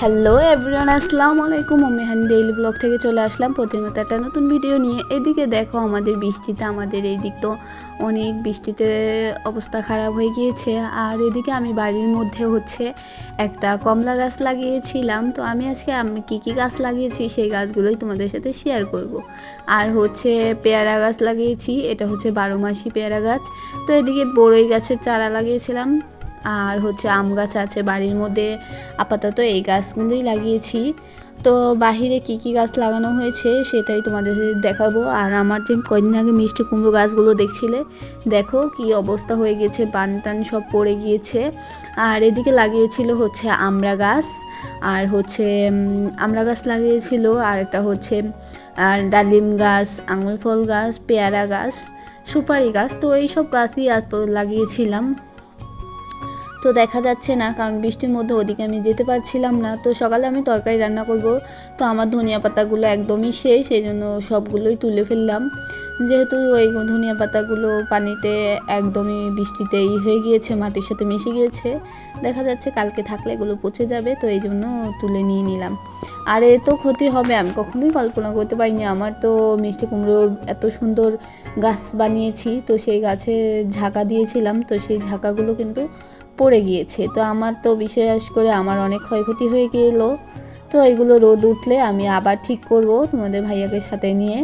Hello everyone আসসালামু আলাইকুম। আমি হান ডেইলি ব্লগ থেকে চলে আসলাম। প্রতিমত একটা নতুন ভিডিও নিয়ে। এদিকে দেখো আমাদের বৃষ্টিতে, আমাদের এই দিক তো অনেক বৃষ্টিতে অবস্থা খারাপ হয়ে গিয়েছে। আর এদিকে আমি বাড়ির মধ্যে হচ্ছে একটা কমলা গাছ লাগিয়েছিলাম। তো আমি আজকে আমি কী কী গাছ লাগিয়েছি, সেই গাছগুলোই তোমাদের সাথে শেয়ার করব। আর হচ্ছে পেয়ারা গাছ লাগিয়েছি, এটা হচ্ছে বারো মাসি পেয়ারা গাছ। তো এদিকে বড়ই গাছের চারা লাগিয়েছিলাম। আর হচ্ছে আম গাছ আছে বাড়ির মধ্যে। আপাতত এই গাছগুলোই লাগিয়েছি। তো বাহিরে কি কি গাছ লাগানো হয়েছে সেটাই তোমাদের দেখাবো। আর আমার যে কয়দিন আগে মিষ্টি কুমড়ো গাছগুলো দেখছিলে, দেখো কি অবস্থা হয়ে গেছে পান টান সব পড়ে গিয়েছে। আর এদিকে লাগিয়েছিল হচ্ছে আমড়া গাছ, আর হচ্ছে আমড়া গাছ লাগিয়েছিল, আর একটা হচ্ছে, আর ডালিম গাছ, আঙুল ফল গাছ, পেয়ারা গাছ, সুপারি গাছ, তো এইসব গাছই লাগিয়েছিলাম। তো দেখা যাচ্ছে না, কারণ বৃষ্টির মধ্যে ওদিকে আমি যেতে পারছিলাম না। তো সকালে আমি তরকারি রান্না করব। তো আমার ধনিয়া পাতাগুলো একদমই শেষ সেই জন্য সবগুলোই তুলে ফেললাম। যেহেতু ওই ধনিয়া পাতাগুলো পানিতে একদমই বৃষ্টিতেই হয়ে গিয়েছে, মাটির সাথে মিশে গিয়েছে। দেখা যাচ্ছে কালকে থাকলে এগুলো পচে যাবে, তো এই জন্য তুলে নিয়ে নিলাম। আর এ তো ক্ষতি হবে, আমি কখনোই কল্পনা করতে পারিনি। আমার তো মিষ্টি কুমড়োর এত সুন্দর গাছ বানিয়েছি, তো সেই গাছে ঝাঁকা দিয়েছিলাম। তো সেই ঝাঁকাগুলো কিন্তু পড়ে গিয়েছে। তো আমার তো বিশেষ করে আমার অনেক ক্ষয়ক্ষতি হয়ে গেলো। তো এগুলো রোদ উঠলে আমি আবার ঠিক করব তোমাদের ভাইয়াকে সাথে নিয়ে।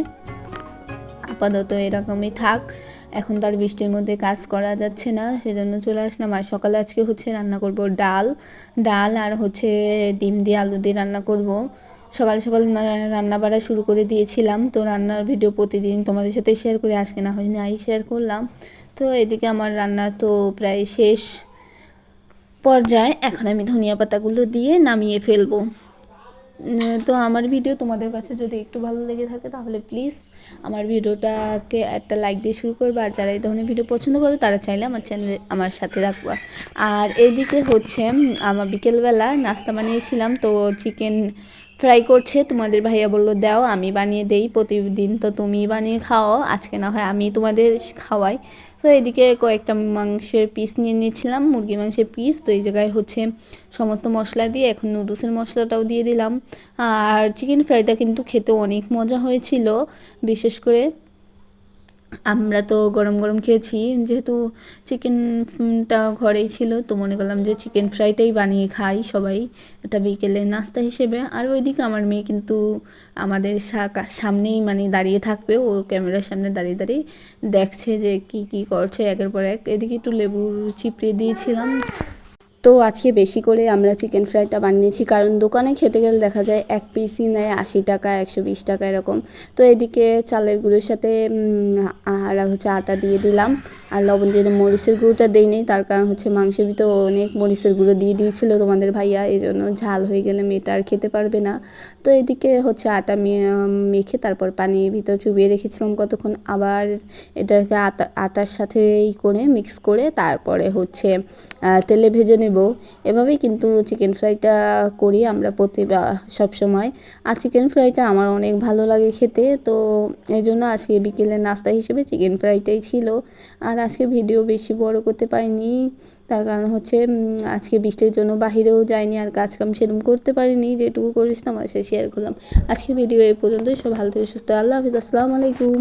আপাতত এরকমই থাক। এখন তার বৃষ্টির মধ্যে কাজ করা যাচ্ছে না, সেজন্য চলে আসলাম। আর সকালে আজকে হচ্ছে রান্না করব ডাল। ডাল আর হচ্ছে ডিম দিয়ে আলু দিয়ে রান্না করব। সকাল সকাল রান্না বাড়া শুরু করে দিয়েছিলাম। তো রান্নার ভিডিও প্রতিদিন তোমাদের সাথে শেয়ার করে, আজকে না হয় নাই শেয়ার করলাম। তো এদিকে আমার রান্না তো প্রায় শেষ। পর্যায়ে এখন আমি ধনিয়া পাতাগুলো দিয়ে নামিয়ে ফেলব। তো আমার ভিডিও তোমাদের কাছে যদি একটু ভালো লেগে থাকে তাহলে প্লিজ আমার ভিডিওটাকে একটা লাইক দিয়ে শুরু করবে। আর যারা এই ধরনের ভিডিও পছন্দ করে তারা চাইলে আমার চ্যানেলে আমার সাথে রাখবা আর এদিকে হচ্ছে আমার বিকেলবেলা নাস্তা বানিয়েছিলাম। তো চিকেন ফ্রাই করছে, তোমাদের ভাইয়া বলল, দাও, আমি বানিয়ে দেই, প্রতিদিন তো তুমি বানিয়ে খাও, আজকে না হয় আমি তোমাদের খাওয়াই। তো এদিকে কয়েকটা মাংসের পিস নিয়ে নিয়েছিলাম, মুরগি মাংসের পিস তো এই জায়গায় হচ্ছে সমস্ত মশলা দিয়ে এখন নুডলসের মশলাটাও দিয়ে দিলাম। আর চিকেন ফ্রাইটা কিন্তু খেতে অনেক মজা হয়েছিল, বিশেষ করে আমরা তো গরম গরম খেয়েছি, যেহেতু চিকেনটা ঘরেই ছিল, তো মনে করলাম যে চিকেন ফ্রাইটাই বানিয়ে খাই সবাই এটা বিকেলে নাস্তা হিসেবে। আর ওইদিকে আমার মেয়ে কিন্তু আমাদের সামনেই মানে দাঁড়িয়ে থাকবে, ও ক্যামেরার সামনে দাঁড়িয়ে দাঁড়িয়ে দেখছে যে কি কি করছে একের পর এক। এদিকে একটু লেবুর চিপড়ে দিয়েছিলাম। তো আজকে বেশি করে আমরা চিকেন ফ্রাইটা বানিয়েছি। কারণ দোকানে খেতে গেলে দেখা যায় এক পিসই নেয় আশি টাকা, একশো বিশ টাকা এরকম। তো এদিকে চালের গুঁড়োর সাথে আর হচ্ছে আটা দিয়ে দিলাম। আর লবণ দিয়ে মরিচের গুঁড়োটা দেই নেই তার কারণ হচ্ছে মাংসের ভিতরে অনেক মরিচের গুঁড়ো দিয়ে দিয়েছিল তোমাদের ভাইয়া। এই জন্য ঝাল হয়ে গেলে মেয়েটা আর খেতে পারবে না। তো এদিকে হচ্ছে আটা মেখে তারপর পানির ভিতর চুবিয়ে রেখেছিলাম কতক্ষণ। আবার এটাকে আটা, আটার সাথে করে মিক্স করে তারপরে হচ্ছে তেলে ভেজে নেব। এভাবেই কিন্তু চিকেন ফ্রাইটা করি আমরা প্রতি সব সময়। আর চিকেন ফ্রাইটা আমার অনেক ভালো লাগে খেতে, তো এই জন্য আজকে বিকেলের নাস্তা হিসেবে চিকেন ফ্রাইটাই ছিল। আর আজকে ভিডিও বেশি বড় করতে পারিনি, তার কারণ হচ্ছে আজকে বৃষ্টির জন্য বাহিরেও যাইনি আর কাজ কাম সেরকম করতে পারিনি, যেটুকু করেছিলাম আর সে শেয়ার করলাম। আজকে ভিডিও এই পর্যন্তই সব ভালো থেকে, সুস্থ আল্লাহ হাফিজ, আসসালামু আলাইকুম।